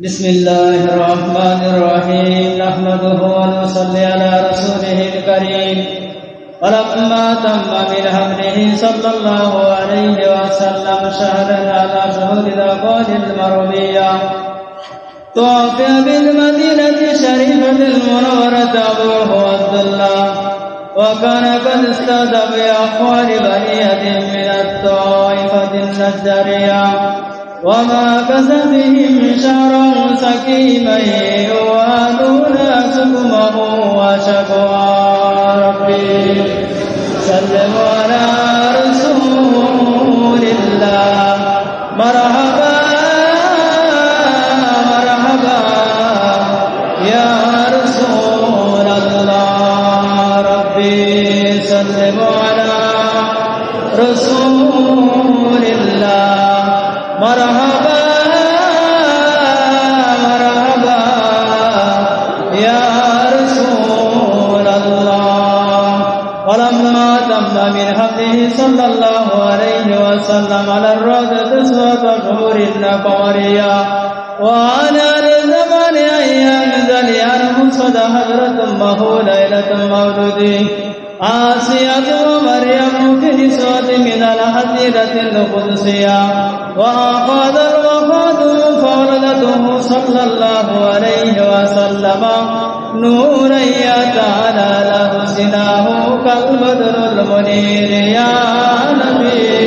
بسم الله الرحمن الرحيم نحمده ونصلي على رسوله الكريم ولما تم من حمله صلى الله عليه وسلم شهدا على شهود الأقوال المرضية توفي بالمدينة الشريفة المنورة أبوه عبد الله وكان قد استاد بأقوال بنية من الطائفة النجارية وما كسبهم شعرا سكيما يوادون سكمه وشكوى ربي سلم على رسول الله مرحبا مرحبا يا رسول الله ربي سلم على رسول موریا وأنا لزمان أيام زلیان مصد حضرت مہو ليلة مولودي آسیت و في صوت من الحديدة القدسية. وآقاد الوفاد فولدته صلى الله عليه وسلم. نورا يتعالى له سناه كالبدر المنير. يا نبي.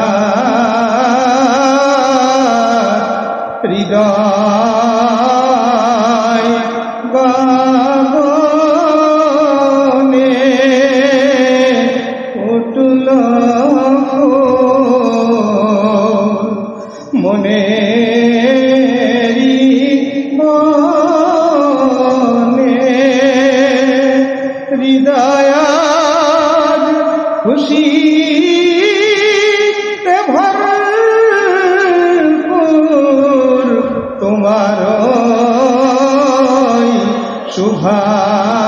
শুভাগমনে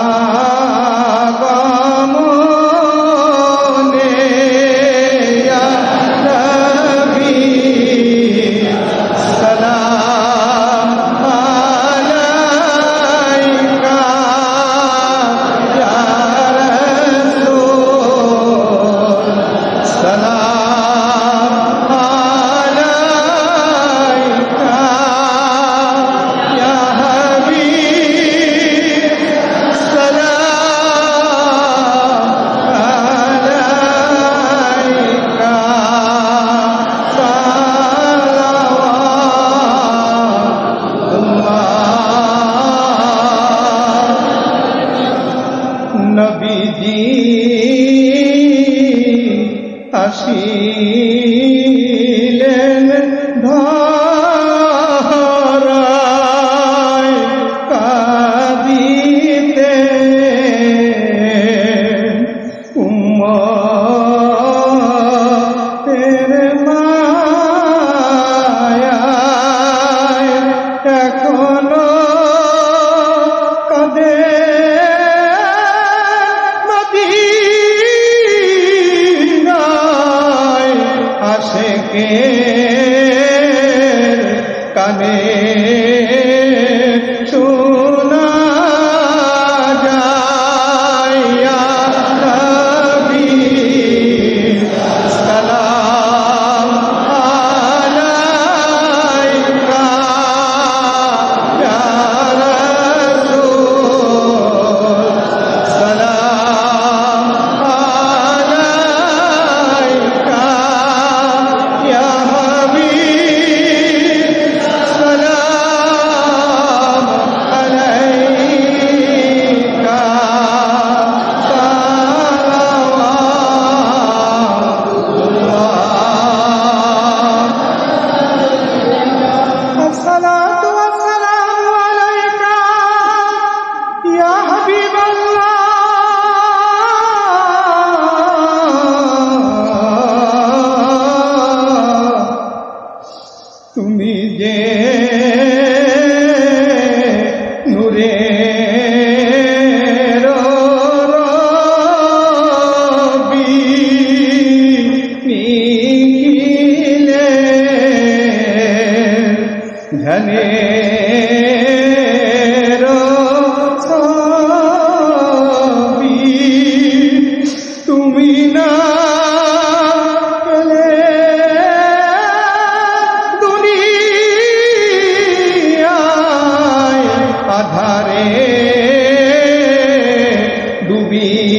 Kashi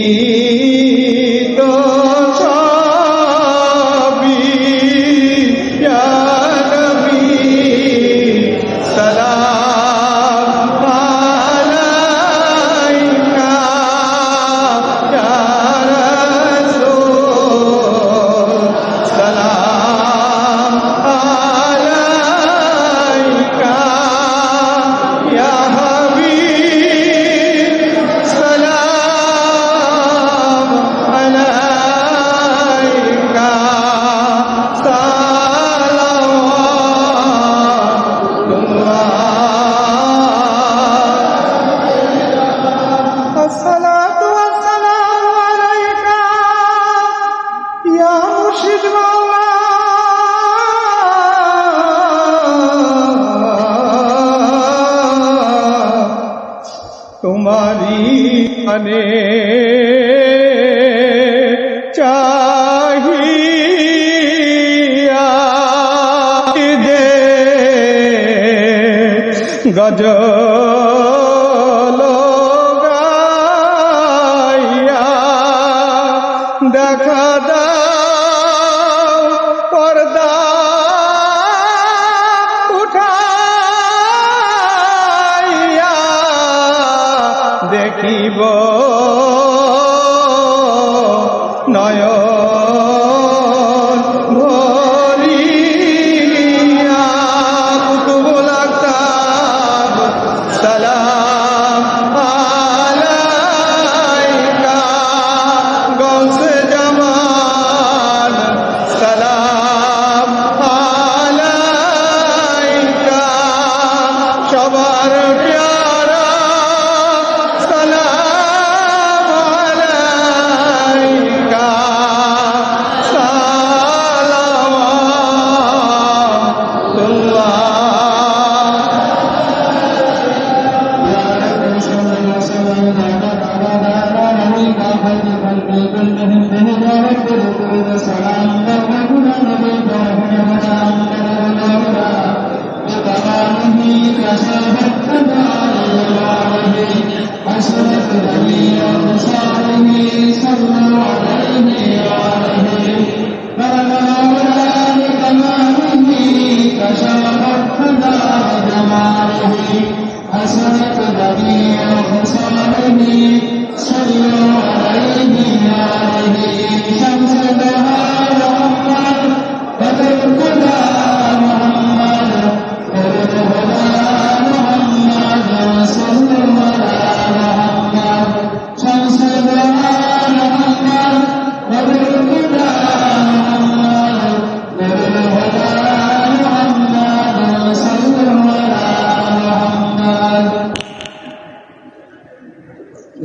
به তোমারি মানে চাহিয়া দে গজল নয়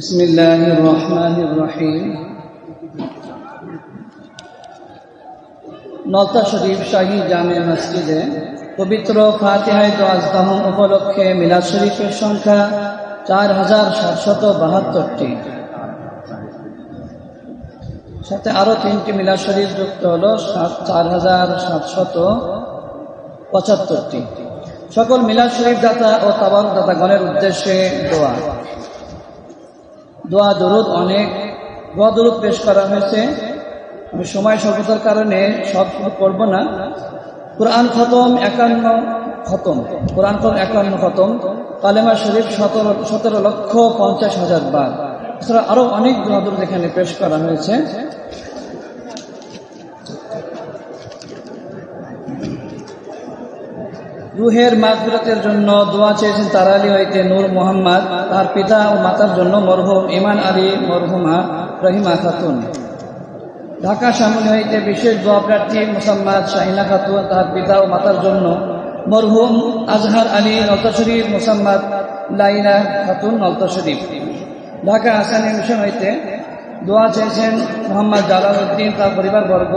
بسم الله الرحمن الرحيم নলতা শরীফ শাহী জামে মসজিদে পবিত্র ফাতিহায় দোয়াজ দহন উপলক্ষে মিলাদ শরীফের সংখ্যা চার হাজার সাতশত বাহাত্তরটি সাথে আরো তিনটি মিলাদ শরীফ যুক্ত হলো সাত চার হাজার সাতশত পঁচাত্তরটি সকল মিলাদ শরীফ দাতা ও তাবাক দাতাগণের উদ্দেশ্যে দোয়া দোয়া, দরুদ অনেক। দোয়া, দরুদ পেশ করা হয়েছে। আমি সময় স্বল্পতার কারণে সব শুরু করব না। কোরআন খতম, একান্ন খতম। কোরআন খতম, একান্ন খতম। কালেমা শরীফ সতেরো সতেরো লক্ষ পঞ্চাশ হাজার বার। এছাড়া আরও অনেক দোয়া, দরুদ এখানে পেশ করা হয়েছে। রুহের মাগফিরাতের জন্য দোয়া চেয়েছেন তারালি হইতে নূর মোহাম্মদ, তার পিতা ও মাতার জন্য মরহুম ইমান আলী মরহুমা রহিমা খাতুন। ঢাকা সামনে হইতে বিশেষ দোয়া প্রার্থী মোসাম্মদ শাহিনা খাতুন, তার পিতা ও মাতার জন্য মরহুম আজহার আলী নলতা শরীফ, মোসাম্মদ লাইনা খাতুন নলতা শরীফ। ঢাকা আসানি মিশন হইতে দোয়া চেয়েছেন মোহাম্মদ জালাল উদ্দিন তার পরিবারবর্গ।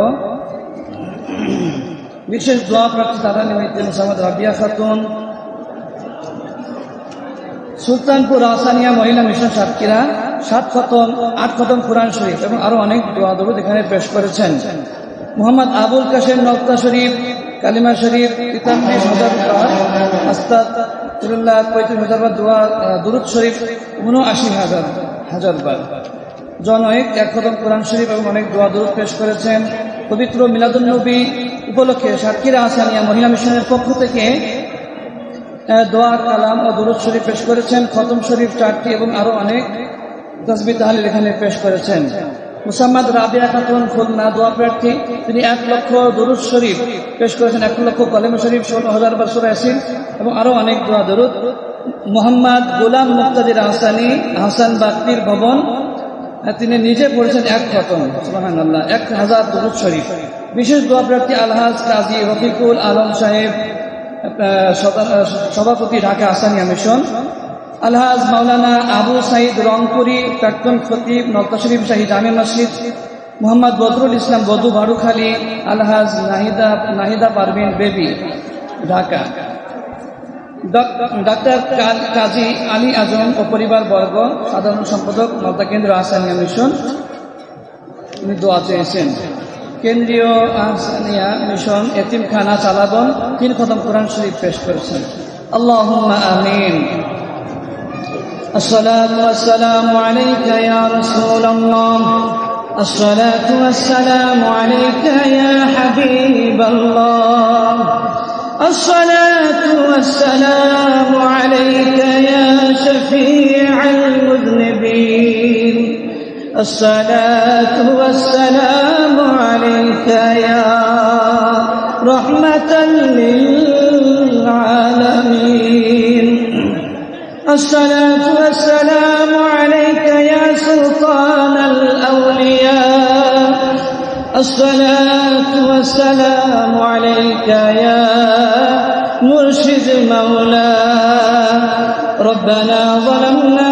বিশেষ দোয়া প্রার্থী তারা হইতে মোসাম্মদ রাবিয়া খাতুন সুলতানপুর আসানিয়া মহিলা মিশন সাতক্ষীরা সাত খতম, আট খতম কোরআন শরীফ এবং আরও অনেক দোয়া দরুদ এখানে পেশ করেছেন। মোহাম্মদ আবুল কাশেম নক্তা শরীফ, কালিমা শরীফ তিতাল্লিশ হাজার আস্তাদ পঁয়ত্রিশ হাজার দোয়া দুরুদ শরীফ, উনআশি হাজার হাজার বার। জনয়েক এক খতম কোরআন শরীফ এবং অনেক দোয়া দরুদ পেশ করেছেন। পবিত্র মিলাদুন্নবী উপলক্ষে সাতক্ষীরা আসানিয়া মহিলা মিশনের পক্ষ থেকে দোয়া কালাম ও দুরুদ শরীফ পেশ করেছেন। খতম শরীফ চারটি এবং আরও অনেক তসবি তাহলিল এখানে পেশ করেছেন। মুসাম্মদ রাবিয়া খাতুন, খুলনা দোয়া প্রার্থী, তিনি এক লক্ষ দুরুদ শরীফ পেশ করেছেন। এক লক্ষ কলেম শরীফ, ষোলো হাজার বছর আসিন এবং আরও অনেক দোয়া দরুদ। মোহাম্মদ গোলাম মুক্তাদির হাসানি, হাসান বাক্তির ভবন তিনি নিজে পড়েছেন এক খতম। এক হাজার দরুদ শরীফ। বিশেষ দোয়া প্রার্থী আলহাজ কাজী রফিকুল আলম সাহেব সভাপতি ঢাকা আসানিয়া মিশন। আলহাজ মাওলানা আবু সাইদ রংপুরি, প্রাক্তন খতিব নক্তা শরীফ শাহী জামে মসজিদ, মোহাম্মদ বদরুল ইসলাম বধু বারুখালী আলহাজ নাহিদা নাহিদা পারভিন বেবি, ঢাকা। ডক- ডাক্তার কাজী আলী আজম ও পরিবার বর্গ, সাধারণ সম্পাদক নবদা কেন্দ্র আসানিয়া মিশন। উনি দোয়া চেয়েছেন। কেন্দ্রীয় আহসানিয়া মিশন এতিমখানা চালাবন তিন খতম কোরআন শরীফ পেশ করেছেন আল্লাহ আমিন الصلاة والسلام عليك يا رسول الله الصلاة والسلام عليك يا حبيب الله الصلاة والسلام عليك يا شفيع المذنبين الصلاة والسلام عليك يا رحمة للعالمين. الصلاة والسلام عليك يا سلطان الأولياء. الصلاة والسلام عليك يا مرشد مولاي ربنا ظلمنا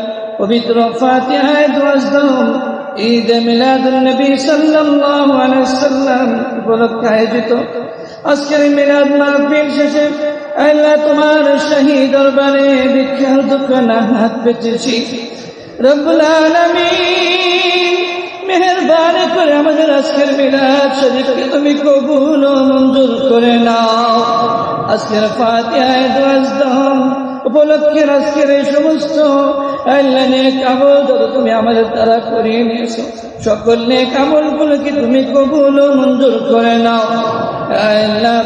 পবিত্র ফাতিহায় দোয়াজ দাও। ঈদ মিলাদুল নবী সাল্লাল্লাহু আলাইহি সাল্লাম উপলক্ষে আয়োজিত। আজকের মিলাদ মাহফিল শেষে আল্লাহ তোমার শহীদ দরবারে ভিক্ষার দোকানে হাত পেতেছি রব্বুল আলামিন, মেহরবানি করে আমাদের আজকের মিলাদ শরীফকে তুমি কবুল ও মঞ্জুর করে নাও। আজকের ফাতিহায় দোয়াজ দাও উপলক্ষের আজকের এই সমস্ত আল্লাহ যত তুমি আমাদের দ্বারা করিয়ে নিয়েছো, সকল নে নেকগুলো কি তুমি কবুল ও মঞ্জুর করে নাও। আল্লাহ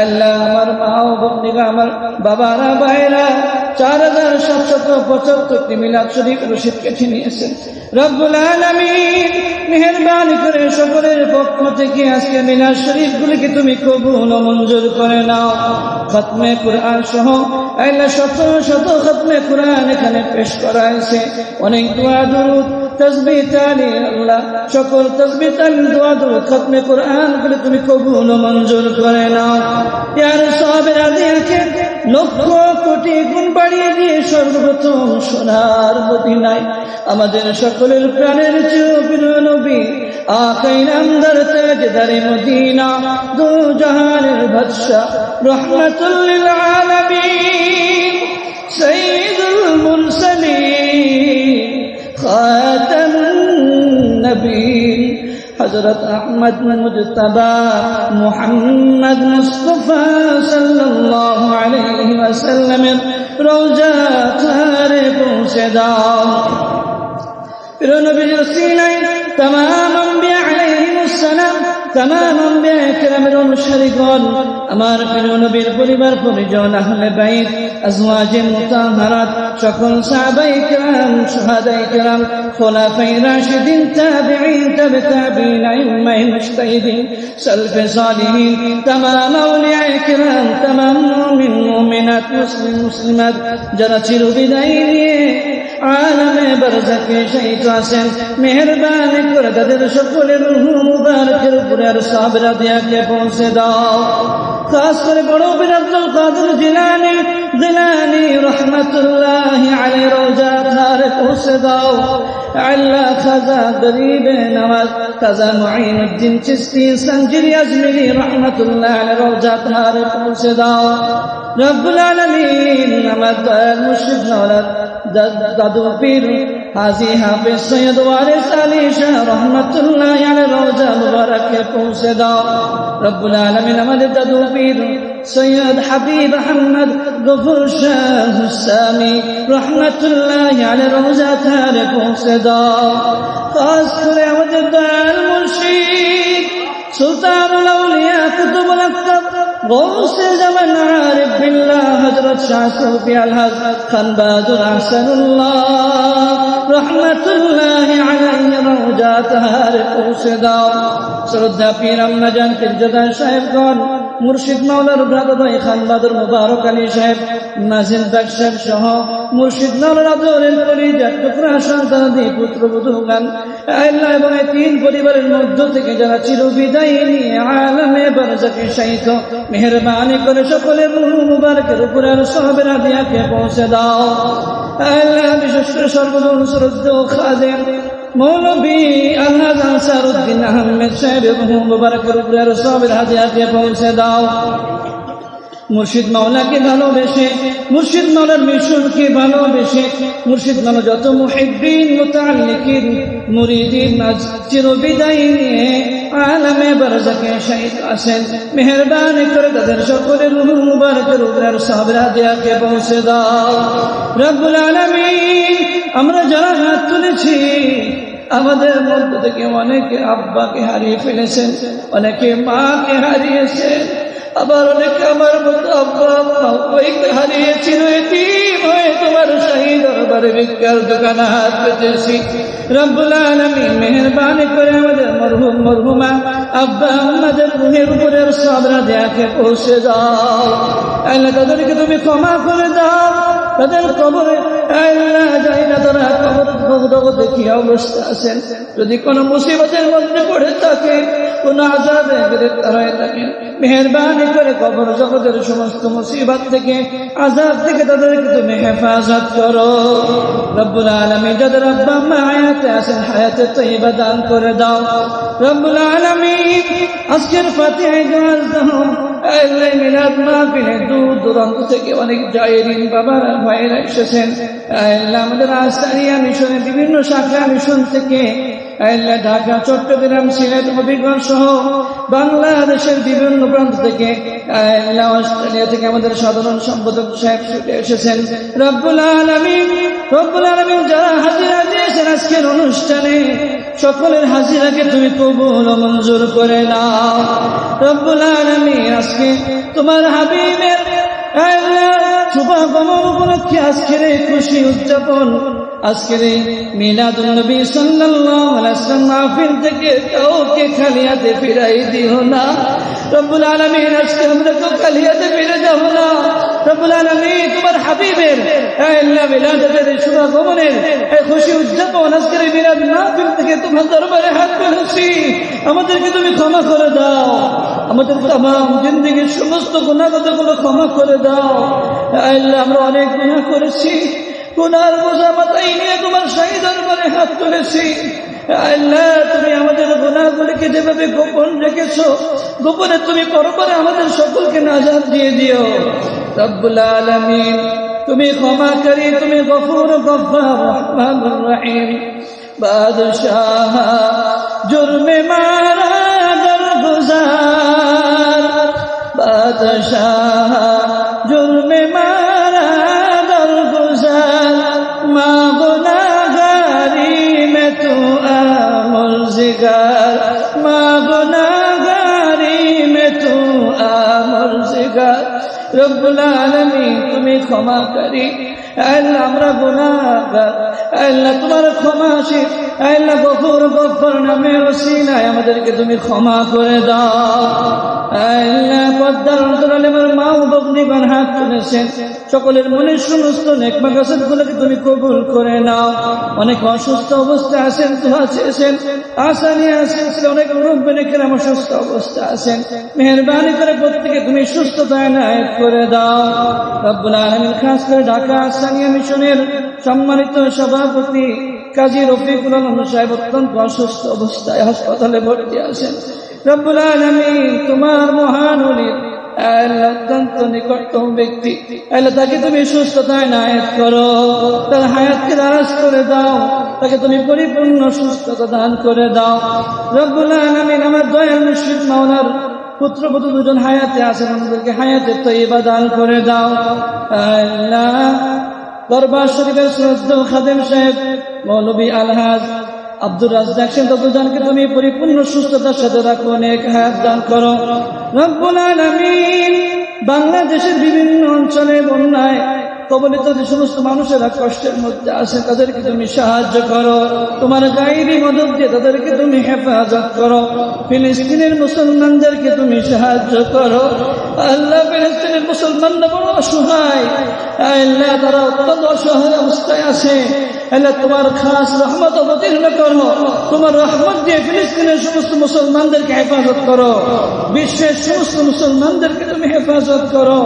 আল্লাহ আমার মা ও বন্দিরা আমার বাবারা ভাইরা চার হাজার সাতশত পঁচাত্তরটি মিলাদ শরীফ রশিদ কেটে নিয়েছেন। রব্বুল আলমিন মেহরবানি করে সকলের পক্ষ থেকে আজকে মিলাদ শরীফ গুলিকে তুমি কবুল মঞ্জুর করে নাও। খতমে কুরআন সহ আল্লাহ শত শত খতমে কুরআন এখানে পেশ করা হয়েছে। অনেক দোয়া, দুরুদ আল্লাহ, সকল তসবি কুরআন গুলি তুমি কবুল মঞ্জুর করে নাও। ইয়ার সবের আদিয়াকে লক্ষ কোটি গুণ বাড়িয়ে দিয়ে সর্বপ্রথম সোনার মদিনায় আমাদের সকলের প্রাণের চোপির নবী মুরসালিন খাতামুন نبی حضرت أحمد مجتبا محمد مصطفی صلی اللہ علیہ وسلم روزہ تارے پہنچے دا پھر نبی رسیلہ تمام যারা চিরবিদায় নিয়ে আলমে বরজাকে শহীদ আছেন মেহরবানি করে তাদের সকলের আর সাবরা দিয়াকে পৌঁছে দাও খাস করে বড় বীর আব্দুল কাদের জিলানি জিলানি রহমতুল্লাহ আলী রোজা ধারে পৌঁছে দাও আল্লাহ খাজা গরিব নওয়াজ খাজা মুঈনুদ্দিন চিশতি সঞ্জিরি আজমিরি রহমতুল্লাহ আলী রোজা ধারে পৌঁছে দাও রব্বুল আলামিন আমার দয়াল মুর্শিদ নওয়াজ দাদু পীর هذه حق السيد وارس علي شاه رحمة الله على روزة البركة فوسدا رب العالمين من تدوبيد سيد حبيب محمد غفر شاه السامي رحمة الله على روزة تارك فوسدا خاص رعود الدار المرشيد. سلطان الأولياء كتب الأكتب غوص زمن عارف بالله حضرة شعر صوفي الحزن خنباد أحسن الله. رحمت اللہ علیہ روجات ہر پوسے داؤ سردہ پیر امنا جان گون মুর্শিদ মাওলার ব্রাদা ভাই খান বাদুর মুবারক আলী সাহেব নাজিম দাগ সাহেব সহ মুর্শিদ মাওলার আদরের পরিজাত টুকরা সন্তানাদি পুত্রবধূগান আল্লাহ এবং তিন পরিবারের মধ্য থেকে যারা চিরবিদায় নিয়ে আলমে বারজাকে শাহিত মেহরবানি করে সকলের রুহ মুবারকের উপরে আর সবের দিয়াকে পৌঁছে দাও। আল্লাহ বিশেষ করে সর্বজন মৌলবী আল্লাহ সাহেব এবং মুবারকের পৌঁছে দাও। মুর্শিদ মাওলাকে ভালোবেসে, মুর্শিদ মাওলার মিশনকে ভালোবেসে, মুর্শিদ মাওলা যত মুহিব্বিন, মুতাআল্লিকিন, মুরিদিন, আজ চিরবিদায় নিয়ে আলমে বারজাকে শহীদ আছেন। মেহরবানি করে তাদের সকলের রুহ মুবারকের উপরে সাবরা দিয়াকে পৌঁছে দাও। রব্বুল আলামিন, আমরা যারা হাত তুলেছি, আমাদের মধ্য থেকে অনেকে আব্বাকে হারিয়ে ফেলেছেন, অনেকে মাকে হারিয়েছেন। আবার অনেকে আমার মতো আব্বা আম্মা উভয়কে হারিয়েছিল এতিম হয়ে তোমার শাহী দরবারে ভিক্ষার দোকানে হাত পেতেছি রব্বুল আলামিন মেহেরবানি করে আমাদের মরহুম মরহুমা আব্বা আম্মাদের রুহের উপরে সাবরা দেয়াকে পৌঁছে দাও। আল্লাহ তাদেরকে তুমি ক্ষমা করে দাও। তাদের কবরে যাই না তারা কবর জগতে কি অবস্থা আছেন? যদি কোনো মুসিবতের মধ্যে পড়ে থাকে, কোন আজাবে গ্রেফতার হয়ে থাকে, মেহরবানি করে কবর জগতের সমস্ত মুসিবত থেকে আজাব থেকে তাদেরকে তুমি হেফাজত করো। রব্বুল আলমী যাদের আব্বা আম্মা হায়াতে আছেন, হায়াতে তৈবা দান করে দাও। রব্বুল আলমী আজকের আল্লাহ মিলাদ মাহফিলে দূর দূরান্ত থেকে আমাদের বিভিন্ন শাখা মিশন থেকে ঢাকা, চট্টগ্রাম, সিলেট হবিগঞ্জ সহ বাংলাদেশের বিভিন্ন প্রান্ত থেকে অস্ট্রেলিয়া থেকে আমাদের সাধারণ সম্পাদক সাহেব ছুটে এসেছেন। রব্বুল আলমিন রব্বুল আলমিন যারা হাজিরা দিয়েছেন আজকের অনুষ্ঠানে, সকলের হাজিরাকে তুমি কবুল মঞ্জুর করে নাও। রব্বুল আলমিন, আজকে তোমার হাবিবের শুভাগমন উপলক্ষে আজকের এই খুশি উদযাপন আজকের এই মিলাদুল নবী থেকে কাউকে খালি হাতে ফিরাই দিও না। আজকে তো খুশি উদযাপন আজকের এই মিলাদ থেকে তোমার দরবারে হাত তুলেছি আমাদেরকে তুমি ক্ষমা করে দাও। আমাদের তাম জিন্দগির সমস্ত গুণাগতগুলো ক্ষমা করে দাও। আমরা অনেক গুণা করেছি। গুনার বোঝা মাথায় নিয়ে তোমার শাহী দরবারে হাত তুলেছি। আল্লাহ, তুমি আমাদের গুণাগুলিকে যেভাবে গোপন রেখেছো, গোপনে তুমি পরপরে আমাদের সকলকে নাজাদ দিয়ে দিও। রব্বুল আলামিন, তুমি ক্ষমাকারী, তুমি গফুর রহিম। জুরমে মারা বাদশাহ জুরমে মারা রব্বুল আলামিন তুমি ক্ষমাকারী। আল্লাহ আমরা গুনাহগার। আল্লাহ তোমার ক্ষমা আছে আল্লাহ গফুর গফর নামের ওসিলায় আমাদেরকে তুমি ক্ষমা করে দাও। আল্লাহ পদ্মার মা বগ্নিবান হাত তুলেছেন। সকলের মনের সমস্ত নেকমা কাসের গুলোকে তুমি কবুল করে নাও। অনেক অসুস্থ অবস্থা আছেন, দোয়া চেয়েছেন। আশা নিয়ে আসেন অনেক মুরব্বী রেখে আমার সুস্থ অবস্থা আছেন। মেহরবানি করে প্রত্যেকে তুমি সুস্থতা এনায়ত করে দাও। রব্বুল আলমিন খাস করে ঢাকা আসানিয়া মিশনের সম্মানিত সভাপতি কাজী রফিকুল আলম সাহেব অত্যন্ত অসুস্থ অবস্থায় হাসপাতালে ভর্তি আছেন। রব্বুল আলমিন তোমার মহান অলির অত্যন্ত নিকটতম ব্যক্তি। আল্লাহ তাকে তুমি সুস্থতায় নায়ত করো, তার হায়াতকে দারাজ করে দাও, তাকে তুমি পরিপূর্ণ সুস্থতা দান করে দাও। রব্বুল আলমিন আমার দয়াল মুর্শিদ মাওলার পুত্রবধূ দুজন হায়াতে আছেন, আমাদেরকে হায়াতে তো এবার দান করে দাও। আল্লাহ দরবার শরীফের শ্রদ্ধ খাদেম সাহেব, মৌলবী আলহাজ আব্দুর রাজ্জাক সেন দুজনকে তুমি পরিপূর্ণ সুস্থতার সাথে রাখো অনেক হায়াত দান করো। রব্বুল আলামিন বাংলাদেশের বিভিন্ন অঞ্চলে বন্যায় কবলিত যে সমস্ত মানুষেরা কষ্টের মধ্যে আছে, তাদেরকে তুমি সাহায্য করো। তোমার গাইবি মদত দিয়ে তাদেরকে তুমি হেফাজত করো। ফিলিস্তিনের মুসলমানদেরকে তুমি সাহায্য করো। আল্লাহ ফিলিস্তিনের মুসলমানরা বড় অসহায়। আল্লাহ তারা অত্যন্ত অসহায় অবস্থায় আছে। আল্লাহ তোমার খাস রহমত অবতীর্ণ করো। তোমার রহমত দিয়ে ফিলিস্তিনের সমস্ত মুসলমানদেরকে হেফাজত করো। বিশ্বের সমস্ত মুসলমানদেরকে তুমি হেফাজত করো।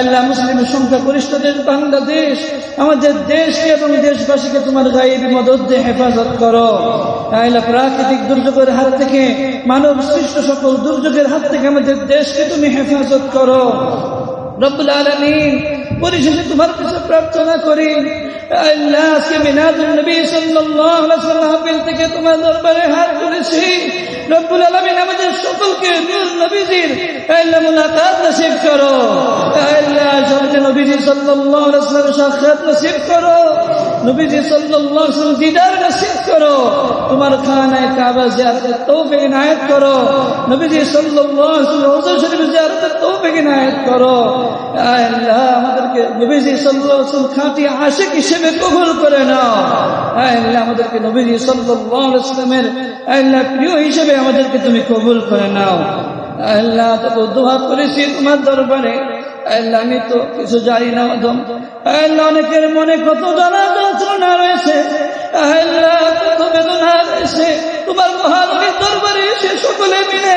আল্লাহ মুসলিম সংখ্যা গরিষ্ঠ দেশ বাংলাদেশ, আমাদের দেশকে এবং দেশবাসীকে তোমার গায়েব মদত দিয়ে হেফাজত করো। আল্লাহ প্রাকৃতিক দুর্যোগের হাত থেকে, মানব সৃষ্ট সকল দুর্যোগের হাত থেকে আমাদের দেশকে তুমি হেফাজত করো। রব্বুল আলমিন পরিশেষে তোমার কাছে প্রার্থনা করি আল্লাহ আজকে মিনাদুল নবী সাল্লাল্লাহু আলাইহি সাল্লাম থেকে তোমার দরবারে হাত তুলেছি রব্বুল আলামিন আমাদের সকলকে নবীজির মুলাকাত নসিব করো। সবকে নবীজি সাল্লাল্লাহু আলাইহি সাল্লাম সাক্ষাৎ নসিব করো। নবীজি সাল্লাল্লাহু আলাইহি সাল্লাম দিদার নসিব করো। তোমার খানায় কাবা জিয়ারতের তৌফিক ইনায়েত করো। নবীজি সাল্লাল্লাহু আলাইহি সাল্লাম রওজা শরীফ জিয়ারতের তৌফিক ইনায়েত করো। আল্লাহ আমাদেরকে নবীজি সাল্লাল্লাহু আলাইহি সাল্লাম খাঁটি আশিক হিসেবে কবুল করে নাও। আমাদেরকে নবীজি সাল্লাল্লাহু আলাইহি প্রিয় হিসেবে আমাদেরকে তুমি কবুল করে নাও। আল্লাহ তো দোয়া করেছি তোমার দরবারে। আল্লাহ, আমি তো কিছু জানি না মাধম আল্লাহ, অনেকের মনে কত জানা যন্ত্রণা রয়েছে। আল্লাহ, কত বেদনা রয়েছে। তোমার মহানবীর দরবারে এসে সকলে মিলে